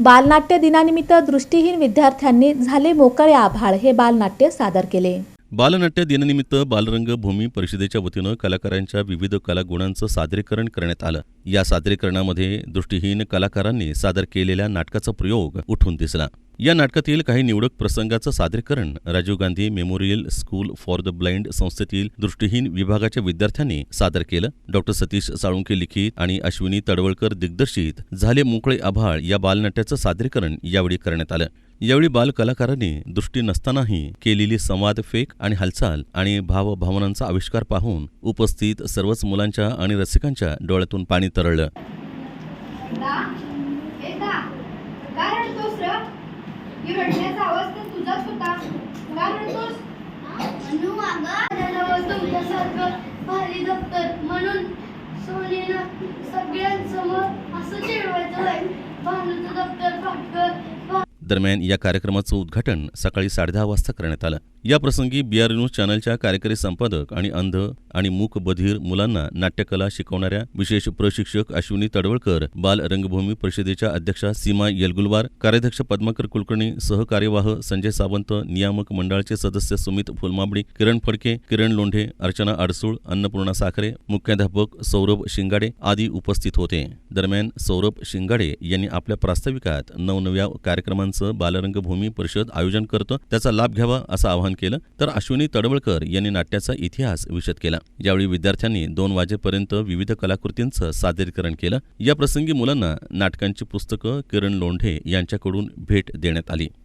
बालनाट्य दिनानिमित्त दृष्टीहीन विद्यार्थ्यांनी झाले मोकळे आभाळ हे बालनाट्य सादर केले. बालनाट्य दिनानिमित्त बालरंगभूमी परिषदेच्या वतीनं कलाकारांच्या विविध कलागुणांचं सादरीकरण करण्यात आलं. या सादरीकरणामध्ये दृष्टीहीन कलाकारांनी सादर केलेल्या नाटकाचा प्रयोग उठून दिसला. या नाटकातील काही निवडक प्रसंगाचं सादरीकरण Rajiv Gandhi memorial school for the blind संस्थेतील दृष्टीहीन विभागाच्या विद्यार्थ्यांनी सादर केलं. डॉक्टर सतीश साळुंके लिखित आणि अश्विनी तडवळकर दिग्दर्शित झाले मोकळे आभाळ या बालनाट्याचं सादरीकरण यावेळी करण्यात आलं. यावेळी बाल कलाकारांनी दृष्टी नसतानाही केलेली संवाद फेक आणि हालचाल आणि भावभावनांचा आविष्कार पाहून उपस्थित सर्वच मुलांच्या आणि रसिकांच्या डोळ्यातून पाणी तरळलं. ही रडण्याचा आवाज तर तुझाच होता. काय रडतोस? म्हणू अगं तुमच्यासारखं भारी दप्तर म्हणून सोनीनं सगळ्यांसमोर असं चिडवायचं नाही. भानूचं दप्तर फाटकर दरम्यान या कार्यक्रमाचं उद्घाटन सकाळी साडेदहा वाजता करण्यात आलं. याप्रसंगी बीआर न्यूज चॅनलच्या कार्यकारी संपादक आणि अंध आणि मूक बधीर मुलांना नाट्यकला शिकवणाऱ्या विशेष प्रशिक्षक अश्विनी तडवळकर बाल रंगभूमी परिषदेच्या अध्यक्षा सीमा येलगुलवार कार्याध्यक्ष पद्माकर कुलकर्णी सहकार्यवाह संजय सावंत नियामक मंडळाचे सदस्य सुमित फुलमाबडी किरण फडके किरण लोंढे अर्चना अडसूळ अन्नपूर्णा साखरे मुख्याध्यापक सौरभ शिंगाडे आदी उपस्थित होते. दरम्यान सौरभ शिंगाडे यांनी आपल्या प्रास्ताविकात नवनव्या कार्यक्रमांचं बालरंगभूमी परिषद आयोजन करतं त्याचा लाभ घ्यावा असं आवाहन केलं तर अश्विनी तडवळकर यांनी नाट्याचा इतिहास विशद केला. यावेळी विद्यार्थ्यांनी दोन वाजेपर्यंत विविध कलाकृतींचं सादरीकरण केलं या प्रसंगी मुलांना नाटकांची पुस्तकं किरण लोंढे यांच्याकडून भेट देण्यात आली.